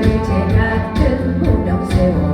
그제 같은 무명 세월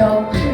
show.